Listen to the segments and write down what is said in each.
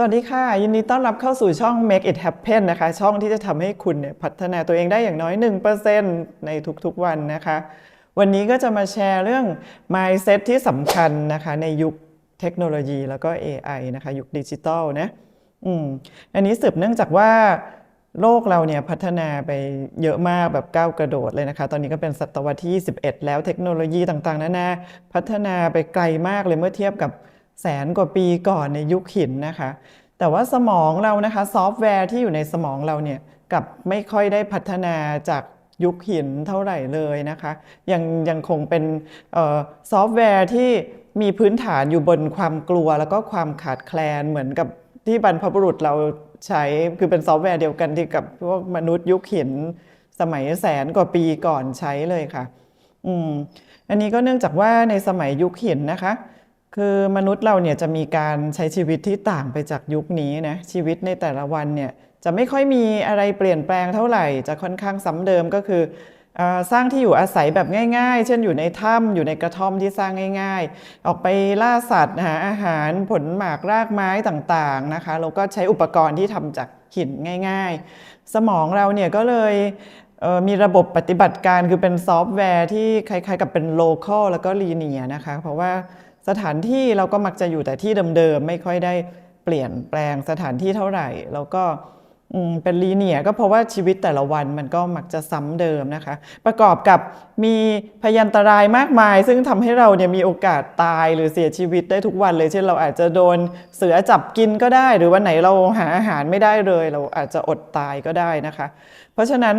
สวัสดีค่ะ ยินดีต้อนรับเข้าสู่ช่อง Make It Happen นะคะ ช่องที่จะทำให้คุณเนี่ยพัฒนาตัวเองได้อย่างน้อย 1%ในทุกๆวันนะคะ วันนี้ก็จะมาแชร์เรื่อง mindset ที่สำคัญนะคะ ในยุคเทคโนโลยีแล้วก็ AI นะคะ ยุคดิจิตอลนะอืมอันนี้สืบเนื่องจากว่าโลกเราเนี่ยพัฒนาไปเยอะมากแบบก้าวกระโดดเลยนะคะ ตอนนี้ก็เป็นศตวรรษที่ 21 แล้วเทคโนโลยีต่างๆนานาพัฒนาไปไกลมากเลยเมื่อเทียบกับ แสนกว่าปีก่อนในยุคหินนะคะ แต่ว่าสมองเรานะคะซอฟต์แวร์ที่อยู่ในสมองเราเนี่ยกับไม่ค่อยได้พัฒนาจากยุคหินเท่าไหร่เลยนะคะ ยังยังคงเป็นออซอฟต์แวร์ที่มีพื้นฐานอยู่บนความกลัวแล้วก็ความขาดแคลนเหมือนกับที่บรรพบุรุษเราใช้คือเป็นซอฟต์แวร์เดียวกันที่กับพวกมนุษย์ยุคหินสมัยแสนกว่าปีก่อนใช้เลยค่ะ อืม อันนี้ก็เนื่องจากว่าในสมัยยุคหินนะคะ คือมนุษย์เราเนี่ยจะมีการใช้ชีวิตที่ต่างไปจากยุคนี้นะชีวิตในแต่ละวันเนี่ยจะไม่ค่อยมีอะไรเปลี่ยนแปลงเท่าไหร่ จะค่อนข้างซ้ำเดิมก็คือสร้างที่อยู่อาศัยแบบง่ายๆ เช่นอยู่ในถ้ำอยู่ในกระท่อมที่สร้างง่าย ๆ ออกไปล่าสัตว์หาอาหารผลหมากรากไม้ต่างๆนะคะแล้วก็ใช้อุปกรณ์ที่ทำจากหินง่าย ๆ สมองเราเนี่ยก็เลยเมีระบบปฏิบัติการคือเป็นซอฟต์แวร์ที่คล้ายๆ กับเป็น local แล้วก็ linear นะคะเพราะว่า สถานที่เราก็มักจะอยู่แต่ที่เดิมๆไม่ค่อยได้เปลี่ยนแปลงสถานที่เท่าไหร่ แล้วก็เป็นลีเนียก็เพราะว่าชีวิตแต่ละวันมันก็มักจะซ้ำเดิมนะคะ ประกอบกับมีพยันตรายมากมาย ซึ่งทำให้เราเนี่ยมีโอกาสตายหรือเสียชีวิตได้ทุกวันเลยเช่นเราอาจจะโดนเสือจับกินก็ได้ หรือวันไหนเราหาอาหารไม่ได้เลย เราอาจจะอดตายก็ได้นะคะ เพราะฉะนั้น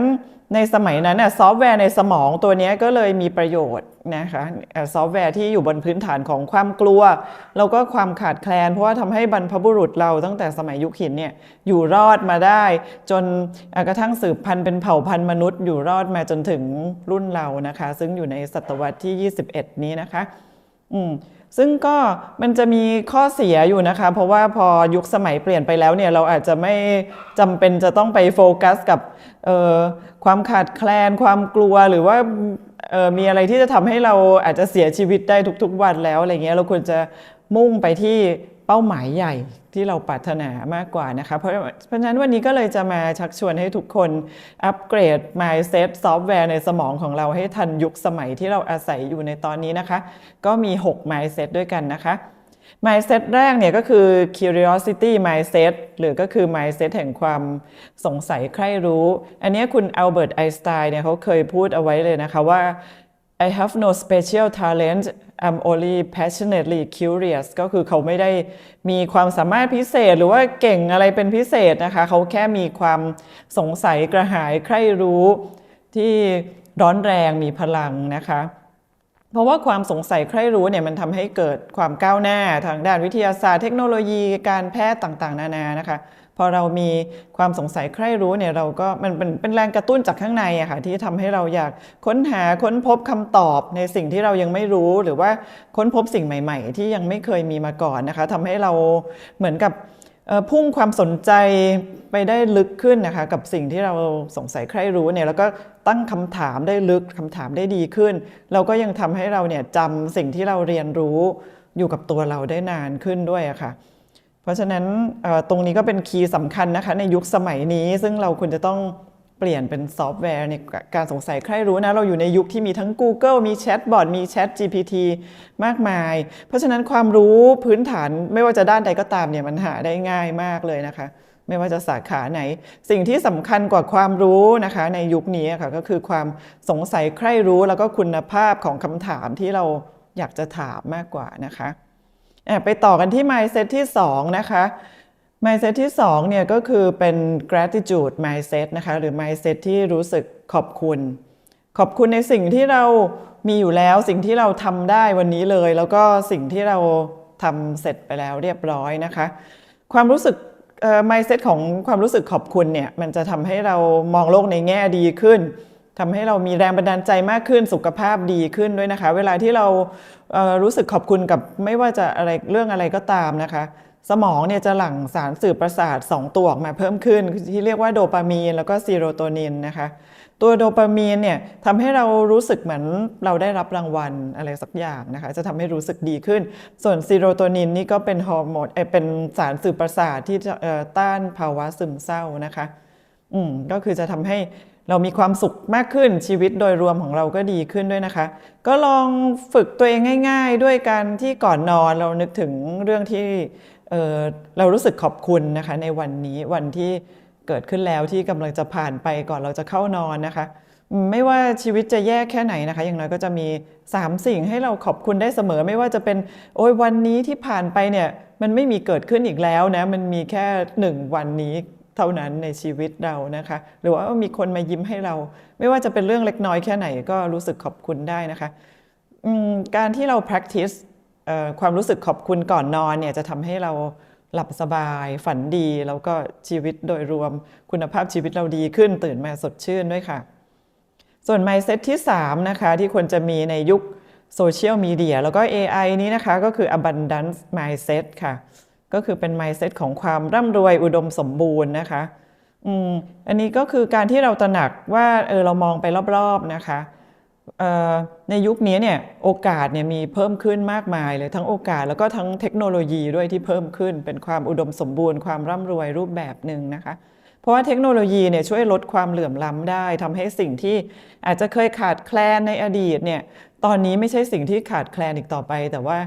ในสมัยนั้นน่ะซอฟต์แวร์ในสมองตัวนี้ก็เลยมีประโยชน์นะคะซอฟต์แวร์ที่อยู่บนพื้นฐานของความกลัว แล้วก็ความขาดแคลน เพราะว่าทำให้บรรพบุรุษเราตั้งแต่สมัยยุคหินเนี่ยอยู่รอดมาได้ จนกระทั่งสืบพันธุ์เป็นเผ่าพันธุ์มนุษย์อยู่รอดมาจนถึงรุ่นเรานะคะ ซึ่งอยู่ในศตวรรษที่ 21 นี้นะคะ อืม ซึ่งก็มันจะมีข้อเสียอยู่นะคะ เพราะว่าพอยุคสมัยเปลี่ยนไปแล้วเนี่ยเราอาจจะไม่จำเป็นจะต้องไปโฟกัสกับความขาดแคลน ความกลัวหรือว่ามีอะไรที่จะทำให้เราอาจจะเสียชีวิตได้ทุกๆวันแล้วอะไรเงี้ยเราควรจะมุ่งไปที่ เป้าหมายใหญ่ที่เราปรารถนามากกว่านะคะ เพราะเพราะฉะนั้นวันนี้ก็เลยจะมาชักชวนให้ทุกคนอัปเกรด mindset ซอฟต์แวร์ในสมองของเราให้ทันยุคสมัยที่เราอาศัยอยู่ในตอนนี้นะคะ ก็มี 6 mindset ด้วยกันนะคะ mindset แรกเนี่ยก็คือ curiosity mindset หรือก็คือ mindset แห่งความสงสัยใคร่รู้ อันนี้คุณอัลเบิร์ตไอน์สไตน์เนี่ยเขาเคยพูดเอาไว้เลยนะคะว่า I have no special talent I'm only passionately curious ก็คือเขาไม่ได้มีความสามารถพิเศษหรือว่าเก่งอะไรเป็นพิเศษนะคะ เขาแค่มีความสงสัยกระหายใคร่รู้ที่ร้อนแรงมีพลังนะคะ เพราะว่าความสงสัยใคร่รู้เนี่ยมันทำให้เกิดความก้าวหน้าทางด้านวิทยาศาสตร์เทคโนโลยีการแพทย์ต่างๆ นานานะคะ พอเรามีความสงสัยใคร่รู้เนี่ยเราก็มันเป็นเป็นแรงกระตุ้นจากข้างในอะค่ะที่ทำให้เราอยากค้นหาค้นพบคำตอบในสิ่งที่เรายังไม่รู้หรือว่าค้นพบสิ่งใหม่ ๆ ที่ยังไม่เคยมีมาก่อนนะคะทำให้เราเหมือนกับพุ่งความสนใจไปได้ลึกขึ้นนะคะกับสิ่งที่เราสงสัยใคร่รู้เนี่ยแล้วก็ตั้งคำถามได้ลึกคำถามได้ดีขึ้น เราก็ยังทำให้เราเนี่ยจำสิ่งที่เราเรียนรู้อยู่กับตัวเราได้นานขึ้นด้วยอะค่ะ เพราะฉะนั้นตรงนี้ก็เป็นคีย์สำคัญนะคะในยุคสมัยนี้ ซึ่งเราควรจะต้องเปลี่ยนเป็นซอฟต์แวร์ในการสงสัยใครรู้นะ เราอยู่ในยุคที่มีทั้ง Google มีแชทบอทมี Chat GPT มากมาย เพราะฉะนั้นความรู้พื้นฐานไม่ว่าจะด้านใดก็ตามเนี่ยมันหาได้ง่ายมากเลยนะคะ ไม่ว่าจะสาขาไหน สิ่งที่สำคัญกว่าความรู้นะคะในยุคนี้ค่ะก็คือความสงสัยใครรู้แล้วก็คุณภาพของคำถามที่เราอยากจะถามมากกว่านะคะ ไปต่อกันที่ mindset ที่ 2 นะคะ mindset ที่2เนี่ยก็คือเป็น gratitude mindset นะคะหรือ mindset ที่รู้สึกขอบคุณ ขอบคุณในสิ่งที่เรามีอยู่แล้วสิ่งที่เราทำได้วันนี้เลย แล้วก็สิ่งที่เราทำเสร็จไปแล้วเรียบร้อยนะคะ ความรู้สึกเอ่อ mindset ของความรู้สึกขอบคุณเนี่ยมันจะทำให้เรามองโลกในแง่ดีขึ้น ทำให้เรามีแรงบันดาลใจมากขึ้นสุขภาพดีขึ้นด้วยนะคะ เวลาที่เราเรู้สึกขอบคุณกับไม่ว่าจะอะไรเรื่องอะไรก็ตามนะคะ สมองเนี่ยจะหลั่งสารสื่อประสาท 2 ตัวออกมาเพิ่มขึ้น ที่เรียกว่าโดปามีนแล้วก็ซีโรโทนินนะคะ ตัวโดปามีนเนี่ยทำให้เรารู้สึกเหมือนเราได้รับรางวัลอะไรสักอย่างนะคะ จะทำให้รู้สึกดีขึ้น ส่วนซีโรโทนินนี่ก็เป็นฮอร์โมนเอ่อเป็นสารสื่อประสาทที่ต้านภาวะซึมเศร้านะคะ อืมก็คือจะทำให้ เรามีความสุขมากขึ้นชีวิตโดยรวมของเราก็ดีขึ้นด้วยนะคะ ก็ลองฝึกตัวเองง่าย ๆ ด้วยการที่ก่อนนอนเรานึกถึงเรื่องที่เเรารู้สึกขอบคุณนะคะ ในวันนี้วันที่เกิดขึ้นแล้วที่กำลังจะผ่านไปก่อนเราจะเข้านอนนะคะ ไม่ว่าชีวิตจะแย่แค่ไหนนะคะ อย่างน้อยก็จะมี 3 สิ่งให้เราขอบคุณได้เสมอ ไม่ว่าจะเป็นโอ้ยวันนี้ที่ผ่านไปเนี่ยมันไม่มีเกิดขึ้นอีกแล้วนะมันมีแค่หนึ่งวันนี้ เท่านั้นในชีวิตเรานะคะ หรือว่ามีคนมายิ้มให้เรา ไม่ว่าจะเป็นเรื่องเล็กน้อยแค่ไหนก็รู้สึกขอบคุณได้นะคะการที่เรา practice ความรู้สึกขอบคุณก่อนนอนเนี่ยจะทำให้เราหลับสบายฝันดีแล้วก็ชีวิตโดยรวมคุณภาพชีวิตเราดีขึ้นตื่นมาสดชื่นด้วยค่ะ ส่วน mindset ที่ 3 นะคะ ที่ควรจะมีในยุคโซเชียลมีเดียแล้วก็ AI นี้นะคะ ก็คือ abundance mindset ค่ะ ก็คือเป็น mindset ของความร่ำรวยอุดมสมบูรณ์นะคะอืมอันนี้ก็คือการที่เราตระหนักว่าเออเรามองไปรอบๆนะคะในยุคนี้เนี่ยโอกาสเนี่ยมีเพิ่มขึ้นมากมายเลยทั้งโอกาสแล้วก็ทั้งเทคโนโลยีด้วยที่เพิ่มขึ้น เป็นความอุดมสมบูรณ์ความร่ำรวยรูปแบบหนึ่งนะคะเพราะว่าเทคโนโลยีเนี่ยช่วยลดความเหลื่อมล้ำได้ทำให้สิ่งที่อาจจะเคยขาดแคลนในอดีตเนี่ยตอนนี้ไม่ใช่สิ่งที่ขาดแคลนอีกต่อไป แต่ว่า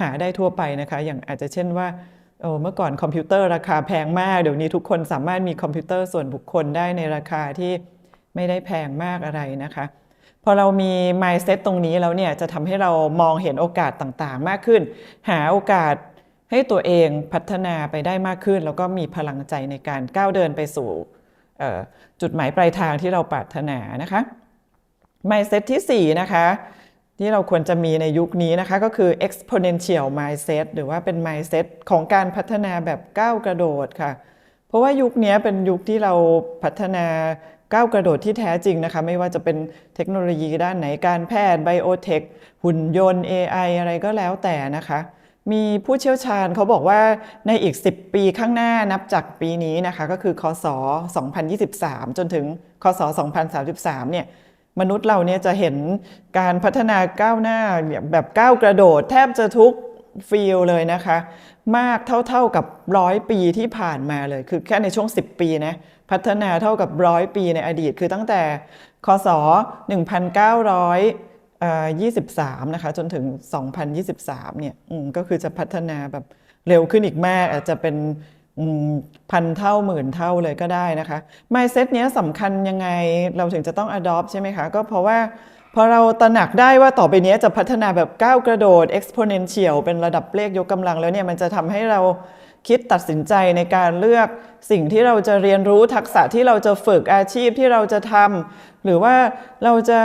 หาได้ทั่วไปนะคะ อย่างอาจจะเช่นว่า โอ้เมื่อก่อนคอมพิวเตอร์ราคาแพงมาก เดี๋ยวนี้ทุกคนสามารถมีคอมพิวเตอร์ส่วนบุคคลได้ในราคาที่ไม่ได้แพงมากอะไรนะคะพอเรามี mindset ตรงนี้แล้วเนี่ยจะทำให้เรามองเห็นโอกาสต่างๆ มากขึ้น หาโอกาสให้ตัวเองพัฒนาไปได้มากขึ้น แล้วก็มีพลังใจในการก้าวเดินไปสู่จุดหมายปลายทางที่เราปรารถนานะคะ mindset ที่ 4 นะคะ ที่เราควรจะมีในยุคนี้นะคะ ก็คือ exponential mindset หรือว่าเป็น mindset ของการพัฒนาแบบก้าวกระโดดค่ะ เพราะว่ายุคนี้เป็นยุคที่เราพัฒนาก้าวกระโดดที่แท้จริงนะคะ ไม่ว่าจะเป็นเทคโนโลยีด้านไหนการแพทย์ไบโอเทคหุ่นยนต์ AI อะไรก็แล้วแต่นะคะ มีผู้เชี่ยวชาญเขาบอกว่าในอีก 10 ปีข้างหน้านับจากปีนี้นะคะ ก็คือคศ 2023 จนถึงคศ 2033 เนี่ย มนุษย์เราเนี่ยจะเห็นการพัฒนาก้าวหน้าแบบก้าวกระโดด แทบจะทุกฟีลเลยนะคะ มากเท่าๆกับร้อยปีที่ผ่านมาเลย คือแค่ในช่วง 10 ปีนะพัฒนาเท่ากับร้อยปีในอดีต คือตั้งแต่คศ 1923 นะคะ จนถึง 2023 เนี่ยอืมก็คือจะพัฒนาแบบเร็วขึ้นอีกมาก อาจจะเป็น พันเท่าหมื่นเท่าเลยก็ได้นะคะ mindset เนี้ยสำคัญยังไงเราถึงจะต้อง adopt ใช่ไหมคะ ก็เพราะว่าพอเราตระหนักได้ว่าต่อไปนี้จะพัฒนาแบบก้าวกระโดด exponential เป็นระดับเลขยกกำลังแล้วเนี่ยมันจะทำให้เราคิดตัดสินใจในการเลือกสิ่งที่เราจะเรียนรู้ทักษะที่เราจะฝึกอาชีพที่เราจะทำหรือว่าเราจะ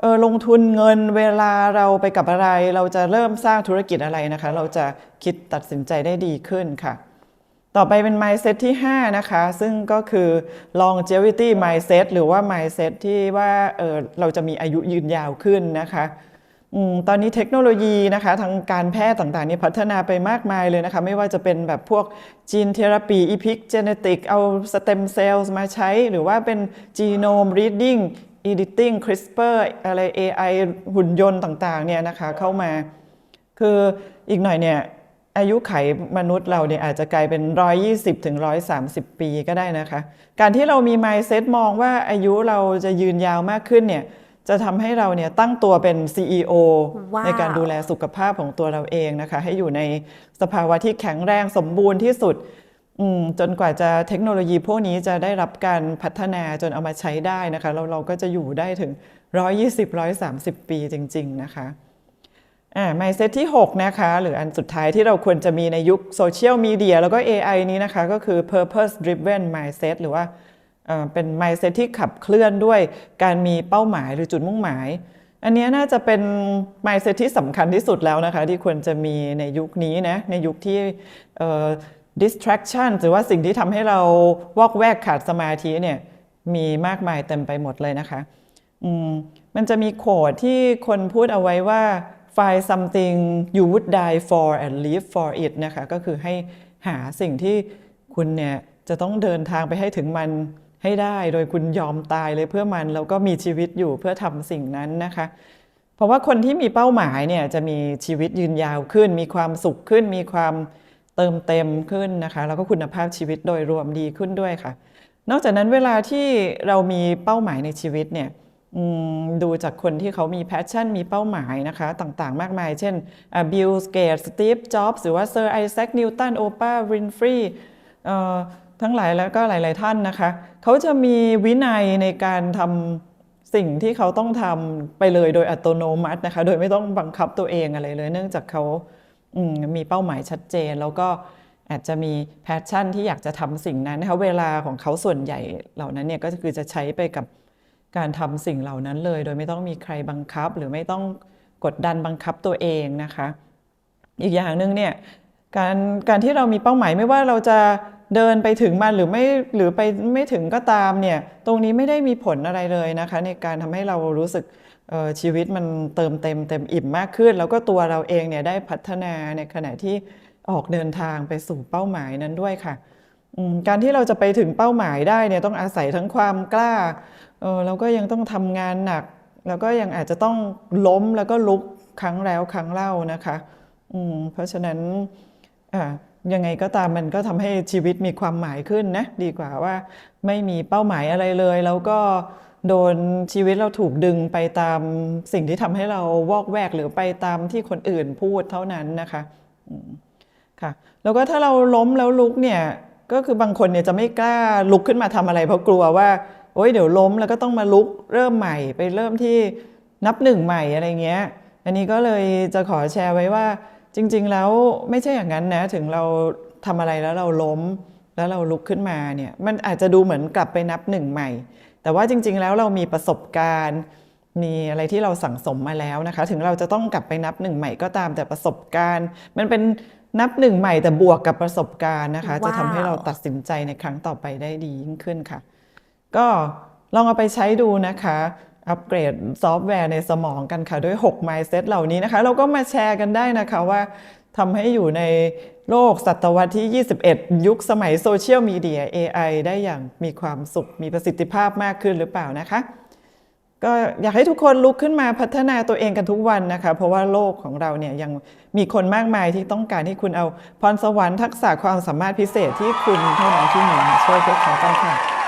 เออลงทุนเงินเวลาเราไปกับอะไร เราจะเริ่มสร้างธุรกิจอะไรนะคะ เราจะคิดตัดสินใจได้ดีขึ้นค่ะ ต่อไปเป็น mindset ที่ 5 นะคะ ซึ่งก็คือ longevity mindset หรือว่า mindset ที่ว่าเออเราจะมีอายุยืนยาวขึ้นนะคะอตอนนี้เทคโนโลยีนะคะทางการแพทย์ต่างๆนี่พัฒนาไปมากมายเลยนะคะ ไม่ว่าจะเป็นแบบพวก gene therapy epic genetic เอา stem cells มาใช้ หรือว่าเป็น genome reading editing CRISPR อะไร AI หุ่นยนต์ต่างๆเนี่ยนะคะเข้ามา คืออีกหน่อยเนี่ย อายุไขมนุษย์เราเนี่ยอาจจะกลายเป็น 120ถึง130 ปีก็ได้นะคะ การที่เรามี mindset มองว่าอายุเราจะยืนยาวมากขึ้นเนี่ยจะทำให้เราเนี่ยตั้งตัวเป็น CEO ว้าวในการดูแลสุขภาพของตัวเราเองนะคะ ให้อยู่ในสภาวะที่แข็งแรงสมบูรณ์ที่สุดอืมจนกว่าจะเทคโนโลยีพวกนี้จะได้รับการพัฒนาจนเอามาใช้ได้นะคะแล้วเราก็จะอยู่ได้ถึง 120-130 ปีจริง ๆ นะคะ อ่า mindset ที่ 6 นะคะ หรืออันสุดท้ายที่เราควรจะมีในยุคโซเชียลมีเดียแล้วก็ AI นี้นะคะ ก็คือ purpose driven mindset หรือว่าเป็น mindset ที่ขับเคลื่อนด้วยการมีเป้าหมายหรือจุดมุ่งหมาย อันนี้น่าจะเป็น mindset ที่สำคัญที่สุดแล้วนะคะ ที่ควรจะมีในยุคนี้นะ ในยุคที่ distraction หรือว่าสิ่งที่ทำให้เราวอกแวกขาดสมาธิเนี่ยมีมากมายเต็มไปหมดเลยนะคะมมันจะมีโคดที่คนพูดเอาไว้ว่า find something you would die for and live for it นะคะ ก็คือให้หาสิ่งที่คุณเนี่ยจะต้องเดินทางไปให้ถึงมันให้ได้โดยคุณยอมตายเลยเพื่อมันแล้วก็มีชีวิตอยู่เพื่อทำสิ่งนั้นนะคะ เพราะว่าคนที่มีเป้าหมายเนี่ยจะมีชีวิตยืนยาวขึ้น มีความสุขขึ้น มีความเติมเต็มขึ้นนะคะ แล้วก็คุณภาพชีวิตโดยรวมดีขึ้นด้วยค่ะ นอกจากนั้นเวลาที่เรามีเป้าหมายในชีวิตเนี่ย ดูจากคนที่เขามีแพชชั่นมีเป้าหมายนะคะต่างๆ มากมาย เช่นบิลสเกตสตีฟจ็อบส์หรือว่าเซอร์ไอแซคนิวตันโอปาวินฟรีทั้งหลายแล้วก็หลาย ๆท่านนะคะ เขาจะมีวินัยในการทำสิ่งที่เขาต้องทำไปเลยโดยอัตโนมัตินะคะ โดยไม่ต้องบังคับตัวเองอะไรเลย เนื่องจากเขามมีเป้าหมายชัดเจน แล้วก็อาจจะมีแพชชั่นที่อยากจะทำสิ่งนั้นนะคะเวลาของเขาส่วนใหญ่เหล่านั้นเนี่ยก็คือจะใช้ไปกับ การทำสิ่งเหล่านั้นเลย โดยไม่ต้องมีใครบังคับ หรือไม่ต้องกดดันบังคับตัวเองนะคะ อีกอย่างหนึ่งเนี่ยการการที่เรามีเป้าหมายไม่ว่าเราจะเดินไปถึงมันหรือไม่หรือไปไม่ถึงก็ตามเนี่ยตรงนี้ไม่ได้มีผลอะไรเลยนะคะ ในการทำให้เรารู้สึกชีวิตมันเติมเต็มเต็มอิ่มมากขึ้น แล้วก็ตัวเราเองเนี่ยได้พัฒนาในขณะที่ออกเดินทางไปสู่เป้าหมายนั้นด้วยค่ะ การที่เราจะไปถึงเป้าหมายได้เนี่ยต้องอาศัยทั้งความกล้า เออแล้วก็ยังต้องทำงานหนัก แล้วก็ยังอาจจะต้องล้มแล้วก็ลุกครั้งแล้วครั้งเล่านะคะอืมเพราะฉะนั้นอ่ายังไงก็ตามมันก็ทำให้ชีวิตมีความหมายขึ้นนะดีกว่าว่าไม่มีเป้าหมายอะไรเลย แล้วก็โดนชีวิตเราถูกดึงไปตามสิ่งที่ทำให้เราวอกแวกหรือไปตามที่คนอื่นพูดเท่านั้นนะคะค่ะแล้วก็ถ้าเราล้มแล้วลุกเนี่ยก็คือบางคนเนี่ยจะไม่กล้าลุกขึ้นมาทำอะไร เพราะกลัวว่า โอ๊ยเดี๋ยวล้มแล้วก็ต้องมาลุกเริ่มใหม่ ไปเริ่มที่นับหนึ่งใหม่อะไรเงี้ย อันนี้ก็เลยจะขอแชร์ไว้ว่า จริง ๆ แล้วไม่ใช่อย่างนั้นนะถึงเราทำอะไรแล้วเราล้มแล้วเราลุกขึ้นมาเนี่ยมันอาจจะดูเหมือนกลับไปนับหนึ่งใหม่ แต่ว่าจริง ๆ แล้วเรามีประสบการณ์ มีอะไรที่เราสั่งสมมาแล้วนะคะ ถึงเราจะต้องกลับไปนับหนึ่งใหม่ก็ตามแต่ประสบการณ์ มันเป็นนับหนึ่งใหม่แต่บวกกับประสบการณ์นะคะจะทำให้เราตัดสินใจในครั้งต่อไปได้ดียิ่งขึ้นค่ะ ก็ลองเอาไปใช้ดูนะคะอัปเกรดซอฟต์แวร์ในสมองกันค่ะ ด้วย 6 mindset เหล่านี้นะคะ เราก็มาแชร์กันได้นะคะว่าทำให้อยู่ในโลกศตวรรษที่ 21 ยุคสมัยโซเชียลมีเดีย AI ได้อย่างมีความสุข มีประสิทธิภาพมากขึ้นหรือเปล่านะคะ ก็อยากให้ทุกคนลุกขึ้นมาพัฒนาตัวเองกันทุกวันนะคะ เพราะว่าโลกของเราเนี่ยยังมีคนมากมายที่ต้องการให้คุณเอาพรสวรรค์ทักษะความสามารถพิเศษที่คุณเท่านั้นที่มีมาช่วยพวกเขากันค่ะ